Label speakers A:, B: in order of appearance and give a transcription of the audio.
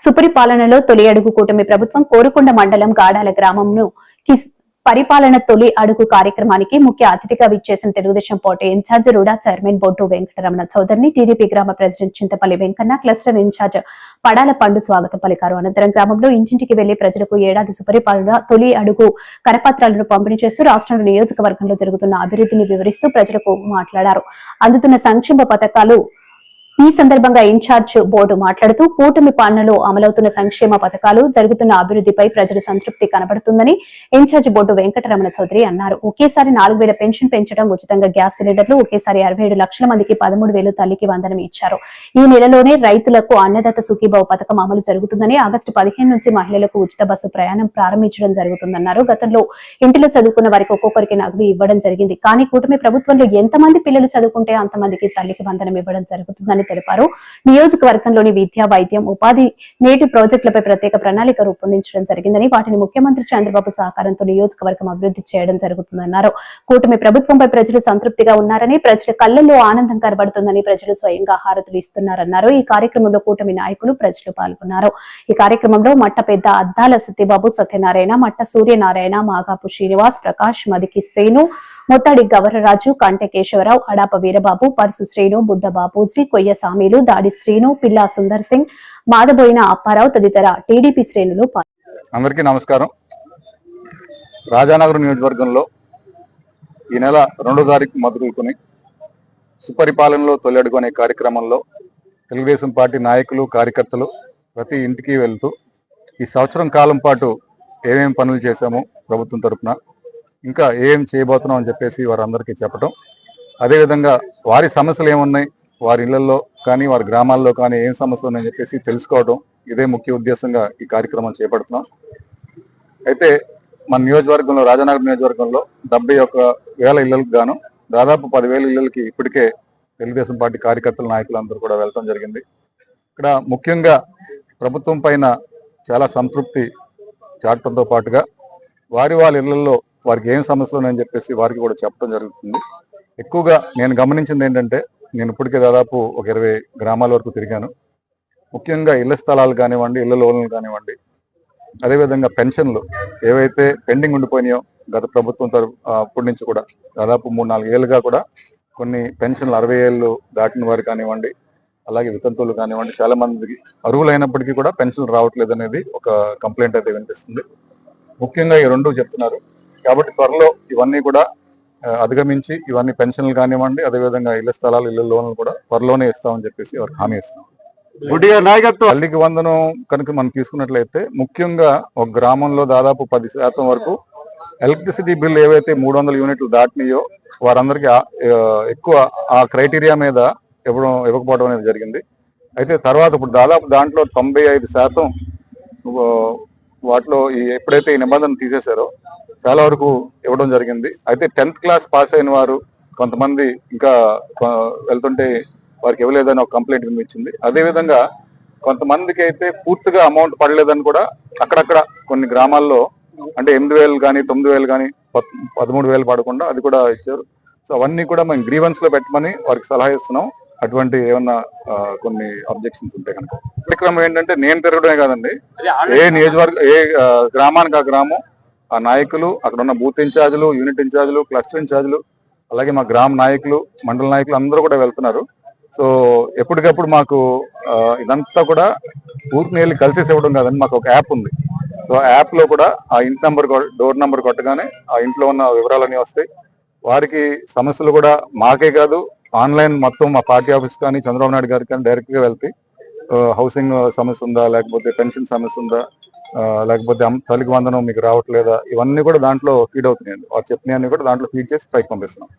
A: సుపరిపాలనలో తొలి అడుగు కూటమి ప్రభుత్వం కోరుకొండ మండలం గాడాల గ్రామంను పరిపాలన తొలి అడుగు కార్యక్రమానికి ముఖ్య అతిథిగా విచ్చేసిన Telugu Desam party incharge రూడా chairman Boddu Venkataramana చౌదరిని టీడీపీ గ్రామ president Chintapalli Venkanna cluster incharge Padala Pandu స్వాగతం పలికారు. అనంతరం గ్రామంలో ఇంటింటికి వెళ్ళి ప్రజలకు ఏడాది సుపరిపాలన తొలి అడుగు కరపత్రాలను పంపిణీ చేస్తూ రాష్ట్రంలో నియోజకవర్గంలో జరుగుతున్న అభివృద్ధిని వివరిస్తూ ప్రజలకు మాట్లాడారు. అందుతున్న సంక్షేమ పథకాలు ఈ సందర్భంగా ఇన్ఛార్జ్ బోర్డు మాట్లాడుతూ కూటమి పాలనలో అమలవుతున్న సంక్షేమ పథకాలు జరుగుతున్న అభివృద్ధిపై ప్రజల సంతృప్తి కనబడుతుందని in charge board Venkataramana Chowdary అన్నారు. ఒకేసారి నాలుగు వేల పెన్షన్ పెంచడం ఉచితంగా గ్యాస్ సిలిండర్లు ఒకేసారి అరవై ఏడు లక్షల మందికి పదమూడు వేలు తల్లికి వందనం ఇచ్చారు. ఈ నెలలోనే రైతులకు అన్నదాత సుఖీభావ పథకం అమలు జరుగుతుందని ఆగస్టు పదిహేను నుంచి మహిళలకు ఉచిత బస్సు ప్రయాణం ప్రారంభించడం జరుగుతుందన్నారు. గతంలో ఇంటిలో చదువుకున్న వారికి ఒక్కొక్కరికి నగదు ఇవ్వడం జరిగింది. కానీ కూటమి ప్రభుత్వంలో ఎంతమంది పిల్లలు చదువుకుంటే అంతమందికి తల్లికి వందనం ఇవ్వడం జరుగుతుందని తెలిపారు. నియోజకవర్గంలోని విద్య వైద్యం ఉపాధి నేటి ప్రాజెక్టులపై ప్రత్యేక ప్రణాళిక రూపొందించడం జరిగిందని వాటిని ముఖ్యమంత్రి చంద్రబాబు సహకారంతో నియోజకవర్గం అభివృద్ధి చేయడం జరుగుతుందన్నారు. కూటమి ప్రభుత్వంపై ప్రజలు సంతృప్తిగా ఉన్నారని ప్రజల కళ్ళల్లో ఆనందం కనబడుతుందని ప్రజలు స్వయంగా హారతులు ఇస్తున్నారన్నారు. ఈ కార్యక్రమంలో కూటమి నాయకులు ప్రజలు పాల్గొన్నారు. ఈ కార్యక్రమంలో మట్ట పెద్ద అద్దాల సత్యబాబు సత్యనారాయణ మట్ట సూర్యనారాయణ మాగాపు శ్రీనివాస్ ప్రకాష్ మదికి సేను ముత్తాడి గవరరాజు కంటె కేశవరావు అడాప వీరబాబు పరసు శ్రీను బుద్ధ బాపూజీ కొయ్య సామీలు దాడి శ్రీను పిల్లా సుందర్ సింగ్ మాదబోయిన అప్పారావు తదితర టీడీపీ శ్రేణులు
B: అందరికీ నమస్కారం. రాజానగరం నియోజకవర్గంలో ఈ నెల రెండో తారీఖు మొదలుకొని సుపరిపాలనలో తొలడుకునే కార్యక్రమంలో తెలుగుదేశం పార్టీ నాయకులు కార్యకర్తలు ప్రతి ఇంటికి వెళ్తూ ఈ సంవత్సరం కాలం పాటు ఏమేం పనులు చేశాము ప్రభుత్వం తరపున ఇంకా ఏం చేయబోతున్నాం అని చెప్పేసి వారందరికీ చెప్పటం. అదేవిధంగా వారి సమస్యలు ఏమున్నాయి వారి ఇళ్ళలో కానీ వారి గ్రామాల్లో కానీ ఏం సమస్యలు ఉన్నాయని చెప్పేసి తెలుసుకోవడం ఇదే ముఖ్య ఉద్దేశంగా ఈ కార్యక్రమం చేపడుతున్నాం. అయితే మన నియోజకవర్గంలో రాజానగర్ నియోజకవర్గంలో డెబ్బై ఒక్క వేల ఇళ్ళకు గాను దాదాపు పదివేల ఇళ్ళకి ఇప్పటికే తెలుగుదేశం పార్టీ కార్యకర్తల నాయకులందరూ కూడా వెళ్ళటం జరిగింది. ఇక్కడ ముఖ్యంగా ప్రభుత్వం పైన చాలా సంతృప్తి చాటడంతో పాటుగా వారి వాళ్ళ ఇళ్ళలో వారికి ఏం సమస్యలు ఉన్నాయని చెప్పేసి వారికి కూడా చెప్పడం జరుగుతుంది. ఎక్కువగా నేను గమనించింది ఏంటంటే నేను ఇప్పటికే దాదాపు ఒక ఇరవై గ్రామాల వరకు తిరిగాను. ముఖ్యంగా ఇళ్ళ స్థలాలు కానివ్వండి ఇళ్ళ లోన్లు కానివ్వండి అదేవిధంగా పెన్షన్లు ఏవైతే పెండింగ్ ఉండిపోయినాయో గత ప్రభుత్వం తరపు అప్పటి నుంచి కూడా దాదాపు మూడు నాలుగు ఏళ్ళుగా కూడా కొన్ని పెన్షన్లు అరవై ఏళ్ళు దాటిన వారు కానివ్వండి అలాగే వితంతువులు కానివ్వండి చాలా మందికి అర్హులైనప్పటికీ కూడా పెన్షన్ రావట్లేదు అనేది ఒక కంప్లైంట్ అయితే వినిపిస్తుంది. ముఖ్యంగా ఈ రెండు చెప్తున్నారు. కాబట్టి త్వరలో ఇవన్నీ కూడా అధిగమించి ఇవన్నీ పెన్షన్లు కానివ్వండి అదేవిధంగా ఇళ్ళ స్థలాలు ఇళ్ళ లోన్లు కూడా త్వరలోనే ఇస్తామని చెప్పేసి వారికి హామీ ఇస్తాం
C: నాయకత్వం.
B: తల్లికి వందనం కనుక మనం తీసుకున్నట్లయితే ముఖ్యంగా ఒక గ్రామంలో దాదాపు పది శాతం వరకు ఎలక్ట్రిసిటీ బిల్ ఏవైతే మూడు వందల యూనిట్లు దాటినాయో వారందరికీ ఎక్కువ ఆ క్రైటీరియా మీద ఇవ్వడం ఇవ్వకపోవడం అనేది జరిగింది. అయితే తర్వాత ఇప్పుడు దాదాపు దాంట్లో తొంభై ఐదు శాతం వాటిలో ఈ ఎప్పుడైతే ఈ నిబంధన తీసేశారో చాలా వరకు ఇవ్వడం జరిగింది. అయితే టెన్త్ క్లాస్ పాస్ అయిన వారు కొంతమంది ఇంకా వెళ్తుంటే వారికి ఇవ్వలేదని ఒక కంప్లైంట్ వినిపించింది అదే విధంగా కొంతమందికి అయితే పూర్తిగా అమౌంట్ పడలేదని కూడా అక్కడక్కడ కొన్ని గ్రామాల్లో అంటే ఎనిమిది వేలు కానీ తొమ్మిది వేలు కానీ పదమూడు వేలు పడకుండా అది కూడా ఇచ్చారు. సో అవన్నీ కూడా మేము గ్రీవెన్స్లో పెట్టమని వారికి సలహా ఇస్తున్నాం. అటువంటి ఏమన్నా కొన్ని అబ్జెక్షన్స్ ఉంటే కనుక. కార్యక్రమం ఏంటంటే నేను తిరగడమే కాదండి. ఏ నియోజకవర్గ ఏ గ్రామానికి ఆ గ్రామం ఆ నాయకులు అక్కడ ఉన్న బూత్ ఇన్ఛార్జీలు యూనిట్ ఇన్ఛార్జీలు క్లస్టర్ ఇన్ఛార్జీలు అలాగే మా గ్రామ నాయకులు మండల నాయకులు అందరూ కూడా వెళ్తున్నారు. సో ఎప్పటికప్పుడు మాకు ఇదంతా కూడా ఊరికి వెళ్ళి కలిసేసి ఇవ్వడం కాదండి మాకు ఒక యాప్ ఉంది. సో ఆ యాప్లో కూడా ఆ ఇంటి నంబర్ డోర్ నంబర్ కొట్టగానే ఆ ఇంట్లో ఉన్న వివరాలన్నీ వస్తాయి. వారికి సమస్యలు కూడా మాకే కాదు ఆన్లైన్ మొత్తం మా పార్టీ ఆఫీస్ కానీ చంద్రబాబు నాయుడు గారికి కానీ డైరెక్ట్గా వెళ్తాయి హౌసింగ్ సమస్య ఉందా లేకపోతే పెన్షన్ సమస్య ఉందా లేకపోతే తల్లికి వందనం మీకు రావట్లేదా? ఇవన్నీ కూడా దాంట్లో ఫీడ్ అవుతున్నాయండి. వారు చెప్పినవన్నీ కూడా దాంట్లో ఫీడ్ చేసి పైకి పంపిస్తున్నాం.